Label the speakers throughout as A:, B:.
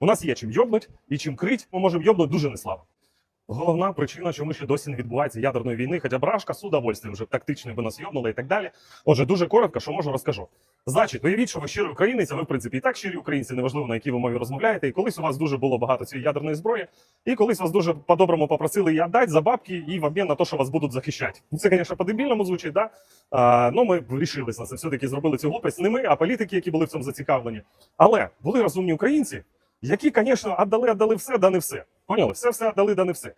A: У нас є чим йобнуть і чим крить, ми можемо йобнути дуже неслабо. Головна причина, чому ще досі не відбувається ядерної війни, хоча брашка з удовольствием вже тактично би нас йобнули і так далі. Отже, дуже коротко, що можу розкажу. Значить, уявіть, що ви щирий українець, а ви, в принципі, і так щирі українці, неважливо на якій ви мові розмовляєте. І колись у вас дуже було багато цієї ядерної зброї, і колись вас дуже по-доброму попросили її віддати за бабки і в обмін на те, що вас будуть захищати. Ну, Це, звісно, по-дебільному звучить, да? А, ну, ми вирішились на це. Все-таки зробили цю глупость. Не ми, а політики, які були в цьому зацікавлені. Але були розумні українці, які, звісно, віддали, віддали все, да не все. Поняли? Все, все віддали, да не все.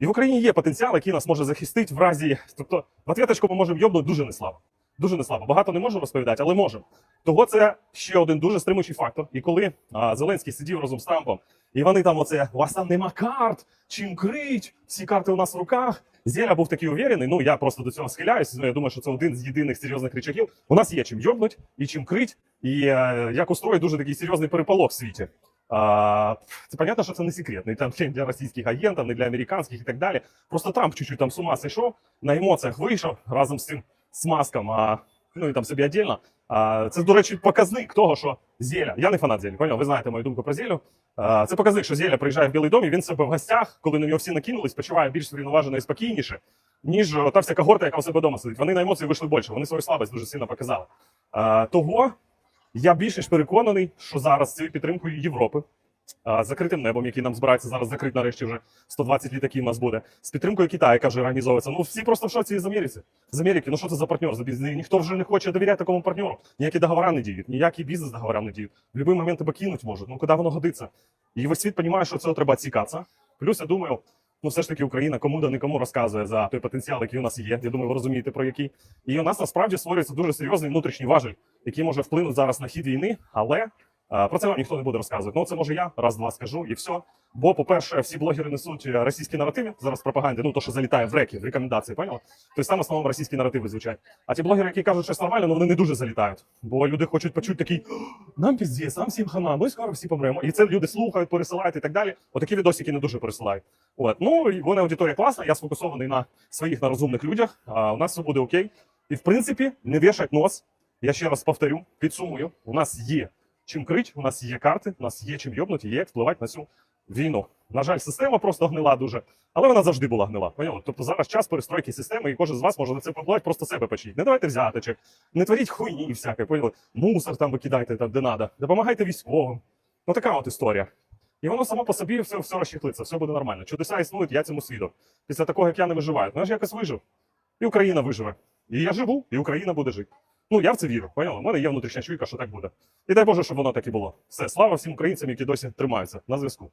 A: І в Україні є потенціал, який нас може захистити в разі. Тобто, в ответочку ми можемо йобнути дуже неслабо. Дуже неслабо. Багато не можемо розповідати, але можемо. Того це ще один дуже стримуючий фактор. І коли а, Зеленський сидів разом з Трампом, і вони там оце, у вас там нема карт, чим крить, всі карти у нас в руках. Зєля був такий уверений, ну я просто до цього схиляюсь. Ну, я думаю, що це один з єдиних серйозних речаків. У нас є чим йобнуть і чим крить, і е, як устроїть дуже такий серйозний переполох в світі. Це понятно, що це не секрет, не там для російських агентів, не для американських і так далі. Просто Трамп чуть-чуть там з ума зійшов, на емоціях вийшов разом з цим смазком, а, ну і там собі віддільно. А, це, до речі, показник того, що Зеля. Я не фанат Зелі, поняв? Ви знаєте мою думку про Зелю. А, це показник, що Зеля приїжджає в Білий дом, і він себе в гостях, коли на нього всі накинулись, почуває більш врівноважено і спокійніше, ніж та вся когорта, яка у себе вдома сидить. Вони на емоції вийшли більше, вони свою слабость дуже сильно показали. А, того я більш ніж переконаний, що зараз з цією підтримкою Європи, закритим небом, який нам збирається зараз закрити нарешті вже 120 літаків у нас буде, з підтримкою Китаю, яка вже організовується. Ну всі просто в шоці з Америки. З Америки. Ну що це за партнер? Ніхто вже не хоче довіряти такому партнеру. Ніякі договори не діють, ніякі бізнес договори не діють. В будь-який момент тебе кинуть можуть. Ну куди воно годиться? І весь світ розуміє, що цього треба цікатися. Плюс я думаю. Ну, все ж таки, Україна кому да нікому розказує за той потенціал, який у нас є. Я думаю, ви розумієте про який. І у нас насправді створюється дуже серйозний внутрішній важель, який може вплинути зараз на хід війни, але про це вам ніхто не буде розказувати. Ну, це може я раз-два скажу і все. Бо, по-перше, всі блогери несуть е, російські наративи зараз в пропаганді, ну то, що залітає в реки, в рекомендації, поняли? Тобто там в основному російські наративи звучать. А ті блогери, які кажуть, що щось нормально, ну вони не дуже залітають. Бо люди хочуть почути такий нам піздець, нам всім хана, ми скоро всі помремо. І це люди слухають, пересилають і так далі. Отакі відосики не дуже пересилають. От. Ну, і вона аудиторія класна, я сфокусований на своїх на розумних людях. А у нас все буде окей. І в принципі, не вішать нос. Я ще раз повторю, підсумую, у нас є чим крить, у нас є карти, у нас є чим йобнути, є як впливати на цю війну. На жаль, система просто гнила дуже, але вона завжди була гнила. Поняли? Тобто зараз час перестройки системи, і кожен з вас може на це впливати, просто себе почніть. Не давайте взяточок, не творіть хуйні всяке, поняли? Мусор там викидайте там, де надо. Допомагайте військовим. Ну така от історія. І воно само по собі все, все розчехлиться, все буде нормально. Чудеса існують, я цьому свідок. Після такого, як я не виживаю. Ну я ж якось вижив. І Україна виживе. І я живу, і Україна буде жити. Ну, я в це вірю, поняла? У мене є внутрішня чуйка, що так буде. І дай Боже, щоб воно так і було. Все, слава всім українцям, які досі тримаються на зв'язку.